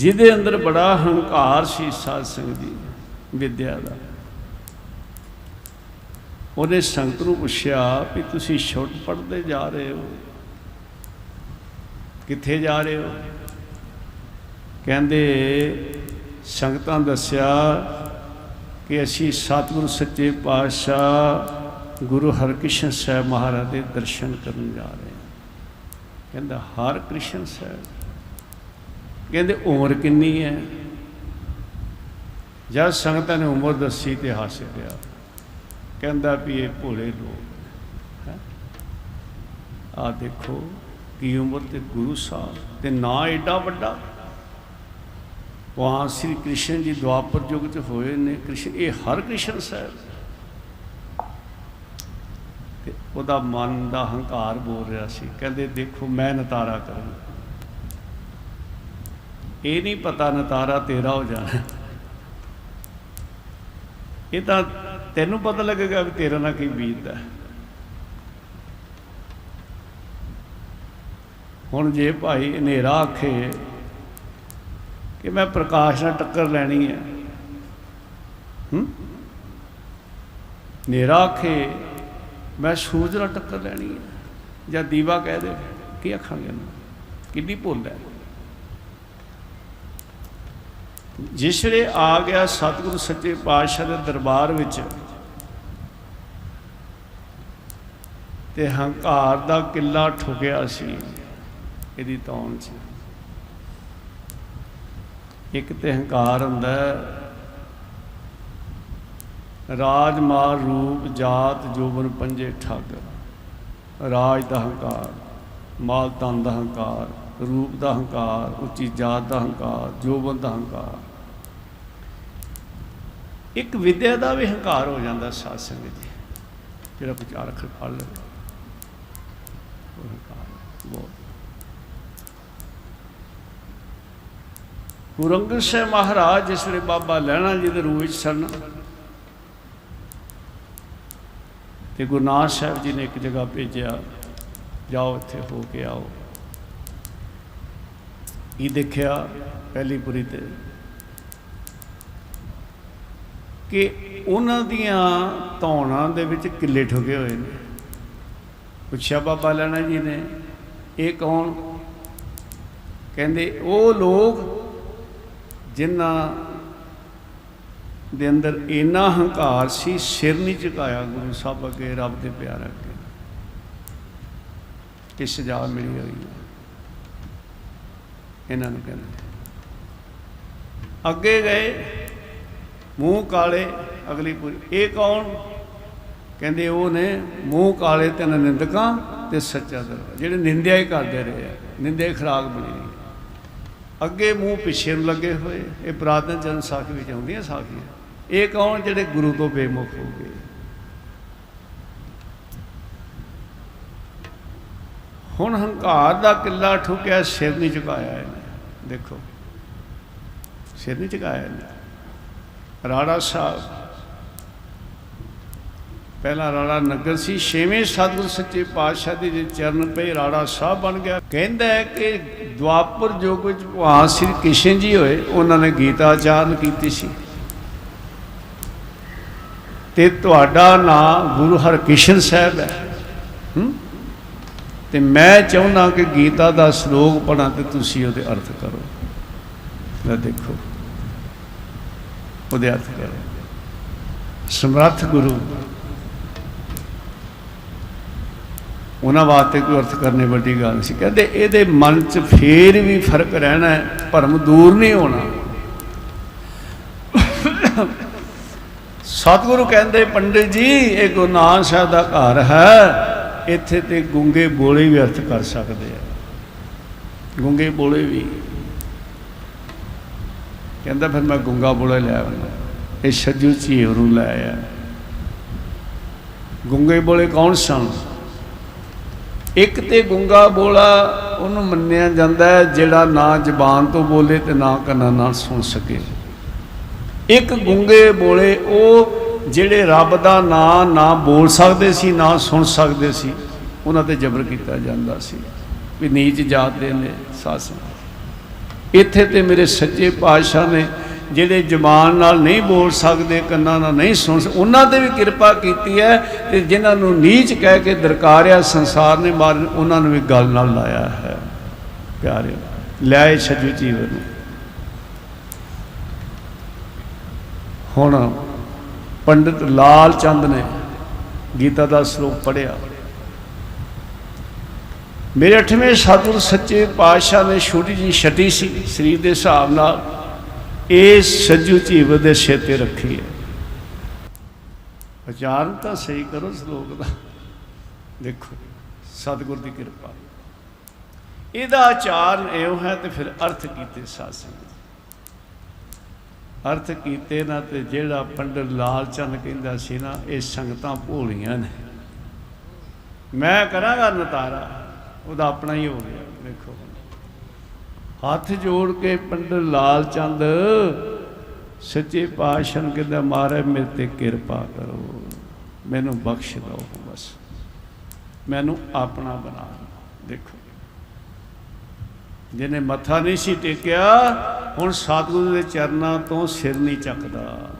ਜਿਹਦੇ ਅੰਦਰ ਬੜਾ ਹੰਕਾਰ ਸੀ ਸਾਧ ਸੰਗਤ ਦੀ ਵਿਦਿਆ ਦਾ। ਉਹਨੇ ਸੰਗਤ ਨੂੰ ਪੁੱਛਿਆ ਵੀ ਤੁਸੀਂ ਛੁੱਟ ਪੜਦੇ ਜਾ ਰਹੇ ਹੋ? ਕਿੱਥੇ ਜਾ ਰਹੇ ਹੋ? ਕਹਿੰਦੇ ਸੰਗਤਾਂ ਦੱਸਿਆ ਕਿ ਅਸੀਂ ਸਤਿਗੁਰੂ ਸੱਚੇ ਪਾਤਸ਼ਾਹ ਗੁਰੂ ਹਰਕ੍ਰਿਸ਼ਨ ਸਾਹਿਬ ਮਹਾਰਾਜ ਦੇ ਦਰਸ਼ਨ ਕਰਨ ਜਾ ਰਹੇ ਹਾਂ। ਕਹਿੰਦਾ, ਹਰਕ੍ਰਿਸ਼ਨ ਸਾਹਿਬ ਕਹਿੰਦੇ ਉਮਰ ਕਿੰਨੀ ਹੈ? ਜਦ ਸੰਗਤਾਂ ਨੇ ਉਮਰ ਦੱਸੀ ਤੇ ਹਾਸੇ ਪਿਆ। ਕਹਿੰਦਾ ਵੀ ਇਹ ਭੋਲੇ ਲੋਕ ਹੈ। ਆ ਦੇਖੋ ਕੀ ਉਮਰ ਤੇ ਗੁਰੂ ਸਾਹਿਬ ਤੇ ਨਾ ਏਡਾ ਵੱਡਾ। ਵਹਾਂ ਸ੍ਰੀ ਕ੍ਰਿਸ਼ਨ ਜੀ ਦੁਆਪਰ ਯੁਗ ਚ ਹੋਏ ਨੇ। ਕ੍ਰਿਸ਼ਨ, ਇਹ ਹਰ ਕ੍ਰਿਸ਼ਨ ਸਾਹਿਬ। ਤੇ ਉਹਦਾ ਮਨ ਦਾ ਹੰਕਾਰ ਬੋਲ ਰਿਹਾ ਸੀ। ਕਹਿੰਦੇ ਦੇਖੋ ਮੈਂ ਨਤਾਰਾ ਕਰਾਂ ਇਹ ਨਹੀਂ ਪਤਾ ਨਤਾਰਾ ਤੇਰਾ ਹੋ ਜਾਣਾ। ਇਹ ਤਾਂ ਤੈਨੂੰ ਪਤਾ ਲੱਗੇਗਾ ਵੀ ਤੇਰਾ ਨਾਲ ਕੀ ਬੀਤਦਾ। ਹੁਣ ਜੇ ਭਾਈ ਹਨੇਰਾ ਆਖੇ ਕਿ ਮੈਂ ਪ੍ਰਕਾਸ਼ ਨਾਲ ਟੱਕਰ ਲੈਣੀ ਹੈ, ਹੂੰ? ਹਨੇਰਾ ਆਖੇ, ਮੈਂ ਸੂਰਜ ਨਾਲ ਟੱਕਰ ਲੈਣੀ ਹੈ। ਜਾਂ ਦੀਵਾ ਕਹਿ ਦੇ, ਕੀ ਆਖਾਂਗੇ ਇਹਨੂੰ? ਕਿੰਨੀ ਭੁੱਲ ਹੈ। ਜਿਸ ਵੇਲੇ ਆ ਗਿਆ ਸਤਿਗੁਰੂ ਸੱਚੇ ਪਾਤਸ਼ਾਹ ਦੇ ਦਰਬਾਰ ਵਿੱਚ ਤੇ ਹੰਕਾਰ ਦਾ ਕਿੱਲਾ ਠੁਕਿਆ ਸੀ ਇਹਦੀ ਤੌਣ 'ਚ। ਇੱਕ ਤੇ ਹੰਕਾਰ ਹੁੰਦਾ ਹੈ, ਰਾਜ ਮਾਰ ਰੂਪ ਜਾਤ ਜੋਬਨ ਪੰਜੇ ਠੱਗ। ਰਾਜ ਦਾ ਹੰਕਾਰ ਮਾਲ ਤਨ ਦਾ ਹੰਕਾਰ ਰੂਪ ਦਾ ਹੰਕਾਰ ਉੱਚੀ ਜਾਤ ਦਾ ਹੰਕਾਰ ਜੋਬਨ ਦਾ ਹੰਕਾਰ। ਇੱਕ ਵਿਦਿਆ ਦਾ ਵੀ ਹੰਕਾਰ ਹੋ ਜਾਂਦਾ ਸਾਧ ਸੰਗਤ ਜੀ ਜਿਹੜਾ ਵਿਚਾਰ ਅਖਰ ਫੜ ਲਵੇ, ਉਹ ਹੰਕਾਰ ਬਹੁਤ। ਗੁਰੂ ਅੰਗਦ ਸਾਹਿਬ ਮਹਾਰਾਜ ਜਿਸ ਵੇਲੇ ਬਾਬਾ ਲੈਣਾ ਜੀ ਦੇ ਰੂਪ ਵਿੱਚ ਸਨ ਤੇ ਗੁਰੂ ਨਾਨਕ ਸਾਹਿਬ ਜੀ ਨੇ ਇੱਕ ਜਗ੍ਹਾ ਭੇਜਿਆ, ਜਾਓ ਇੱਥੇ ਹੋ ਕੇ ਆਓ। ਇਹ ਦੇਖਿਆ, ਪਹਿਲੀ ਪੁਰੀ ਤੇ? ਕਿ ਉਹਨਾਂ ਦੀਆਂ ਧੌਣਾਂ ਦੇ ਵਿੱਚ ਕਿੱਲੇ ਠੁਕੇ ਹੋਏ ਨੇ। ਪੁੱਛਿਆ ਬਾਬਾ ਲੈਣਾ ਜੀ ਨੇ, ਇਹ ਕੌਣ? ਕਹਿੰਦੇ, ਉਹ ਲੋਕ ਜਿਨ੍ਹਾਂ ਦੇ ਅੰਦਰ ਇੰਨਾ ਹੰਕਾਰ ਸੀ, ਸਿਰ ਨਹੀਂ ਝੁਕਾਇਆ ਗੁਰੂ ਸਾਹਿਬ ਅੱਗੇ, ਰੱਬ ਦੇ ਪਿਆਰ ਅੱਗੇ। ਇਹ ਸਜ਼ਾ ਮਿਲੀ ਹੋਈ ਹੈ? ਇਹਨਾਂ ਨੂੰ ਕਹਿੰਦੇ। ਅੱਗੇ ਗਏ। ਮੂੰਹ ਕਾਲੇ, ਅਗਲੀ ਪੂਰੀ। ਇਹ ਕੌਣ? ਕਹਿੰਦੇ ਉਹ ਨੇ ਮੂੰਹ ਕਾਲੇ ਤਿੰਨ ਨਿੰਦਕਾਂ ਤੇ ਸੱਚਾ ਦਰਬਾਰ ਜਿਹੜੇ ਨਿੰਦਿਆ ਹੀ ਕਰਦੇ ਰਹੇ ਆ, ਨਿੰਦੇ ਦੀ ਖਰਾਕ ਬਣੀ ਅੱਗੇ ਮੂੰਹ ਪਿੱਛੇ ਨੂੰ ਲੱਗੇ ਹੋਏ, ਇਹ ਪ੍ਰਾਰਥਨਾ ਜਨ ਸਾਖੀ ਵਿੱਚ ਆਉਂਦੀਆਂ ਸਾਖੀਆਂ। ਇਹ ਕੌਣ? ਜਿਹੜੇ ਗੁਰੂ ਤੋਂ ਬੇਮੁਖ ਹੋ ਗਏ। ਹੁਣ ਹੰਕਾਰ ਦਾ ਕਿੱਲਾ ਠੁਕਿਆ, ਸਿਰ ਨਹੀਂ ਝੁਕਾਇਆ ਇਹਨੇ। ਦੇਖੋ, ਸਿਰ ਨਹੀਂ ਝੁਕਾਇਆ ਇਹਨੇ। ਰਾੜਾ ਸਾਹਿਬ। ਪਹਿਲਾ ਰਾੜਾ ਨਗਰ ਸੀ, ਛੇਵੇਂ ਸਤਿਗੁਰ ਸੱਚੇ ਪਾਤਸ਼ਾਹ ਦੇ ਜੇ ਚਰਨ ਪਏ, ਰਾੜਾ ਸਾਹਿਬ ਬਣ ਗਿਆ। ਕਹਿੰਦਾ ਹੈ ਕਿ ਦੁਆਪਰ ਜੋ ਕੁਝ ਭਗਵਾਨ ਸ੍ਰੀ ਕ੍ਰਿਸ਼ਨ ਜੀ ਹੋਏ, ਉਹਨਾਂ ਨੇ ਗੀਤਾ ਆਚਾਰਨ ਕੀਤੀ ਸੀ। ਤੇ ਤੁਹਾਡਾ ਨਾਮ ਗੁਰੂ ਹਰਕ੍ਰਿਸ਼ਨ ਸਾਹਿਬ ਹੈ। ਹੂੰ? ਤੇ ਮੈਂ ਚਾਹੁੰਦਾ ਕਿ ਗੀਤਾ ਦਾ ਸ਼ਲੋਕ ਪੜਾਂ ਤੇ ਤੁਸੀਂ ਉਹਦੇ ਅਰਥ ਕਰੋ। ਲੈ ਦੇਖੋ। ਉਹਦੇ ਅਰਥ ਕਰੋ ਸਮਰੱਥ ਗੁਰੂ। ਉਹਨਾਂ ਵਾਸਤੇ ਕੋਈ ਅਰਥ ਕਰਨੇ ਵੱਡੀ ਗੱਲ ਨਹੀਂ ਸੀ। ਕਹਿੰਦੇ ਇਹਦੇ ਮਨ 'ਚ ਫੇਰ ਵੀ ਫ਼ਰਕ ਰਹਿਣਾ ਹੈ, ਭਰਮ ਦੂਰ ਨਹੀਂ ਹੋਣਾ। ਸਤਿਗੁਰੂ ਕਹਿੰਦੇ, ਪੰਡਿਤ ਜੀ, ਇਹ ਗੁਰੂ ਨਾਨਕ ਸਾਹਿਬ ਦਾ ਘਰ ਹੈ। ਇੱਥੇ ਤੇ ਗੁੰਗੇ ਬੋਲੇ ਵੀ ਅਰਥ ਕਰ ਸਕਦੇ ਆ। ਗੁੰਗੇ ਬੋਲੇ ਵੀ। ਕਹਿੰਦਾ ਫਿਰ ਮੈਂ ਗੁੰਗਾ ਬੋਲੇ ਲੈ ਆਉਂਦਾ। ਇਹ ਛੱਜੂ ਝੀਵਰੂ ਲੈ ਆਇਆ। ਗੁੰਗੇ ਬੋਲੇ ਕੌਣ ਸਨ? ਇੱਕ ਤੇ ਗੁੰਗਾ ਬੋਲਾ ਉਹਨੂੰ ਮੰਨਿਆ ਜਾਂਦਾ ਹੈ, ਜਿਹੜਾ ਨਾ ਜ਼ਬਾਨ ਤੋਂ ਬੋਲੇ ਤੇ ਨਾ ਕੰਨਾਂ ਨਾਲ ਸੁਣ ਸਕੇ। ਇੱਕ ਗੁੰਗੇ ਬੋਲੇ ਉਹ ਜਿਹੜੇ ਰੱਬ ਦਾ ਨਾਂ ਨਾ ਬੋਲ ਸਕਦੇ ਸੀ, ਨਾ ਸੁਣ ਸਕਦੇ ਸੀ, ਉਹਨਾਂ ਤੇ ਜ਼ਬਰ ਕੀਤਾ ਜਾਂਦਾ ਸੀ। ਵੀ ਨੀਚ ਜਾਤ ਦੇ ਨੇ ਸਾਧ ਇੱਥੇ ਤੇ ਮੇਰੇ ਸੱਚੇ ਪਾਤਸ਼ਾਹ ਨੇ ਜਿਹੜੇ ਜ਼ਬਾਨ ਨਾਲ ਨਹੀਂ ਬੋਲ ਸਕਦੇ, ਕੰਨਾਂ ਨਾਲ ਨਹੀਂ ਸੁਣ ਸਕ- ਉਹਨਾਂ ਤੇ ਵੀ ਕਿਰਪਾ ਕੀਤੀ ਹੈ ਤੇ ਜਿਨ੍ਹਾਂ ਨੂੰ ਨੀਚ ਕਹਿ ਕੇ ਦਰਕਾਰਿਆ ਸੰਸਾਰ ਨੇ ਮਾਰ ਉਹਨਾਂ ਨੂੰ ਵੀ ਗੱਲ ਨਾਲ ਲਾਇਆ ਹੈ। ਪਿਆਰਿਓ ਲਿਆਏ ਛੱਜੂ ਜੀਵਨ ਨੂੰ। ਹੁਣ ਪੰਡਿਤ ਲਾਲ ਚੰਦ ਨੇ ਗੀਤਾ ਦਾ ਸ਼ਲੋਕ ਪੜਿਆ ਮੇਰੇ ਅਠਵੇਂ ਸਤਿਗੁਰ ਸੱਚੇ ਪਾਤਸ਼ਾਹ ਨੇ ਛੋਟੀ ਜੀ ਛਟੀ ਸੀ, ਸਰੀਰ ਦੇ ਹਿਸਾਬ ਨਾਲ। ਇਹ ਸੱਜੂ ਜੀਵ ਦੇ ਸਿਰ ਤੇ ਰੱਖੀ ਹੈ। ਉਚਾਰਨ ਤਾਂ ਸਹੀ ਕਰੋ ਸ਼ਲੋਕ ਦਾ। ਦੇਖੋ, ਸਤਿਗੁਰ ਦੀ ਕਿਰਪਾ। ਇਹਦਾ ਆਚਾਰਨ ਇਹੋ ਹੈ ਤੇ ਫਿਰ ਅਰਥ ਕੀਤੇ ਸਾਧ ਸੰਗਤ। ਅਰਥ ਕੀਤੇ ਨਾ ਤੇ ਜਿਹੜਾ ਪੰਡਤ ਲਾਲ ਚੰਦ ਕਹਿੰਦਾ ਸੀ ਨਾ, ਇਹ ਸੰਗਤਾਂ ਭੋਲੀਆਂ ਨੇ। ਮੈਂ ਕਰਾਂਗਾ ਨਤਾਰਾ। ਉਹਦਾ ਆਪਣਾ ਹੀ ਹੋ ਗਿਆ ਵੇਖੋ ਹੱਥ ਜੋੜ ਕੇ ਪੰਡਤ ਲਾਲ ਚੰਦ, ਸੱਚੇ ਪਾਤਸ਼ਾਹ ਨੂੰ ਕਹਿੰਦਾ ਮਾਰੇ ਮੇਰੇ ਤੇ ਕਿਰਪਾ ਕਰੋ। ਮੈਨੂੰ ਬਖਸ਼ ਦਿਓ, ਬਸ। ਮੈਨੂੰ ਆਪਣਾ ਬਣਾ ਦੇਖੋ। ਜਿਹਨੇ ਮੱਥਾ ਨਹੀਂ ਸੀ ਟੇਕਿਆ, ਹੁਣ ਸਤਿਗੁਰੂ ਦੇ ਚਰਨਾਂ ਤੋਂ ਸਿਰ ਨਹੀਂ ਚੱਕਦਾ।